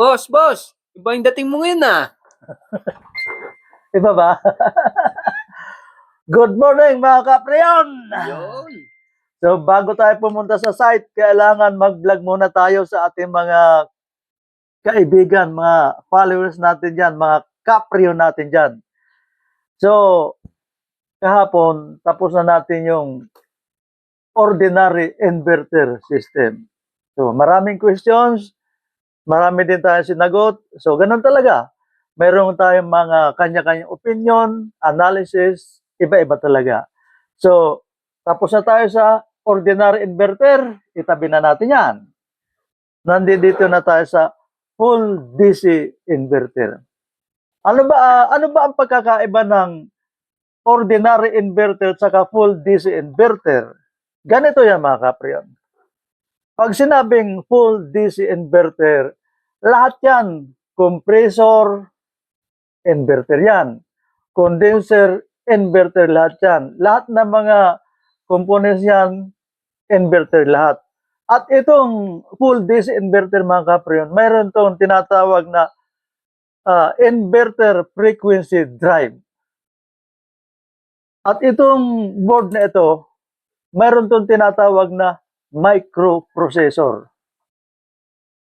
Boss, boss! Iba yung dating mo ngayon ah. Iba ba? Good morning mga kapriyon! Yun. So bago tayo pumunta sa site, kailangan mag-vlog muna tayo sa ating mga kaibigan, mga followers natin dyan, mga kapriyon natin dyan. So, kahapon, tapos na natin yung ordinary inverter system. So, maraming questions, marami din tayong sinagot. So, ganun talaga. Meron tayong mga kanya-kanyang opinion, analysis, iba-iba talaga. So, tapos na tayo sa ordinary inverter, itabi na natin yan. Nandito na tayo sa full DC inverter. Ano ba ah, ano ba ang pagkakaiba ng ordinary inverter at full DC inverter? Ganito yan mga kapriyon. Pag sinabing full DC inverter, lahat yan, compressor, inverter yan. Condenser, inverter lahat yan. Lahat ng mga components yan, inverter lahat. At itong full DC inverter mga kapriyon, mayroon tong tinatawag na ah, inverter frequency drive. At itong board na ito, mayroon tong tinatawag na microprocessor.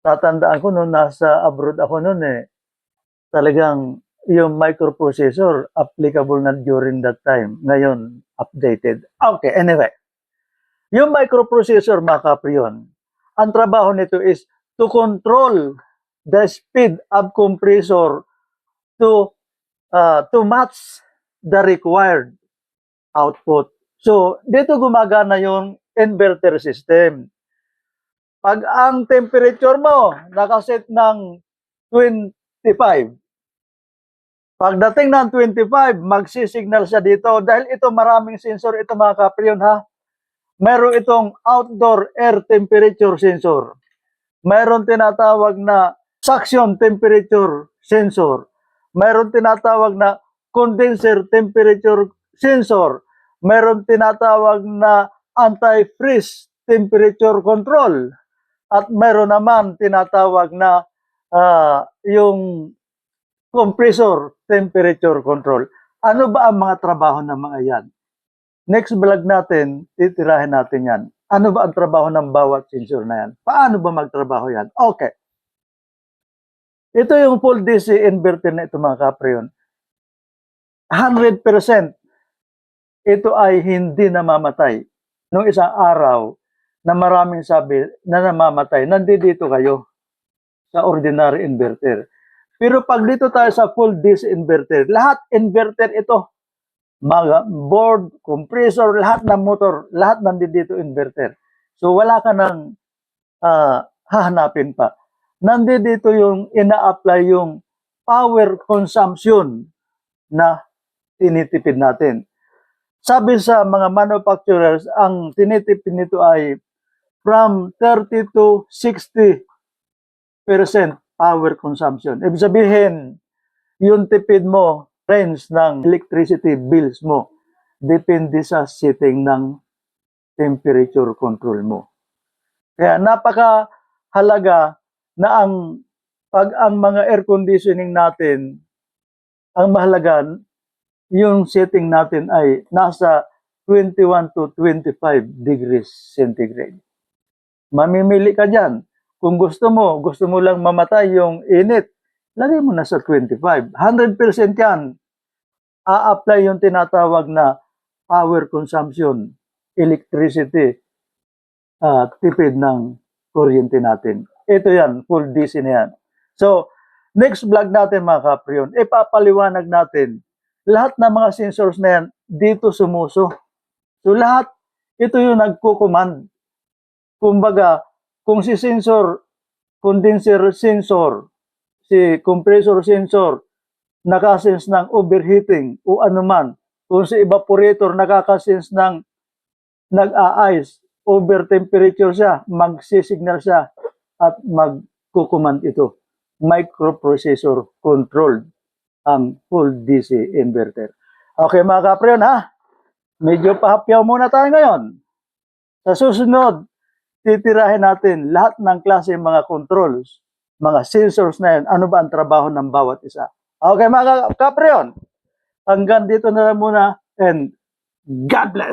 Tatandaan ko noon nasa abroad ako noon eh, talagang yung microprocessor applicable na during that time. Ngayon, updated. Okay, anyway. Yung microprocessor, mga kapriyon, ang trabaho nito is to control the speed of compressor to uh, to match the required output. So, dito gumagana yung inverter system. Pag ang temperature mo nakaset ng 25, pagdating ng 25, magsisignal siya dito. Dahil ito maraming sensor, ito mga kapriyon ha. Meron itong outdoor air temperature sensor. Meron tinatawag na suction temperature sensor. Meron tinatawag na condenser temperature sensor. Meron tinatawag na anti-freeze temperature control. At meron naman tinatawag na ah, yung compressor temperature control. Ano ba ang mga trabaho ng mga yan? Next vlog natin, titirahin natin yan. Ano ba ang trabaho ng bawat sensor na yan? Paano ba magtrabaho yan? Okay. Ito yung full DC inverter na ito mga kapreyon. 100% ito ay hindi namamatay. Nung isang araw na maraming sabi na namamatay, nandito kayo sa ordinary inverter. Pero pag dito tayo sa full DC inverter, lahat inverter ito. Mga board, compressor, lahat ng motor, lahat nandito inverter. So wala ka nang ah, hahanapin pa. Nandito yung ina-apply yung power consumption na tinitipid natin. Sabi sa mga manufacturers, ang tinitipid nito ay from 30 to 60 percent power consumption. Ibig sabihin, yung tipid mo, range ng electricity bills mo, depende sa setting ng temperature control mo. Kaya napaka halaga na ang pag ang mga air conditioning natin, ang mahalaga, yung setting natin ay nasa 21 to 25 degrees centigrade. Mamimili ka dyan. Kung gusto mo, gusto mo lang mamatay yung init, lagay mo na sa 25. 100% yan. A-apply yung tinatawag na power consumption, electricity, ah, tipid ng kuryente natin. Ito yan, full DC na yan. So, next vlog natin mga kapriyon, ipapaliwanag natin lahat ng mga sensors na yan dito sumuso. So lahat, ito yung nagkukuman. Kumbaga, kung si sensor, condenser sensor, si compressor sensor, nakasense ng overheating o anuman, kung si evaporator nakakasense ng nag-a-ice, over temperature siya, magsisignal siya at magkukuman ito. Microprocessor controlled ang full DC inverter. Okay mga kapriyon ha, medyo pahapyaw muna tayo ngayon. Sa susunod, titirahin natin lahat ng klase mga controls mga sensors na yun, ano ba ang trabaho ng bawat isa. Okay mga kapreon, hanggang dito na lang muna and God bless!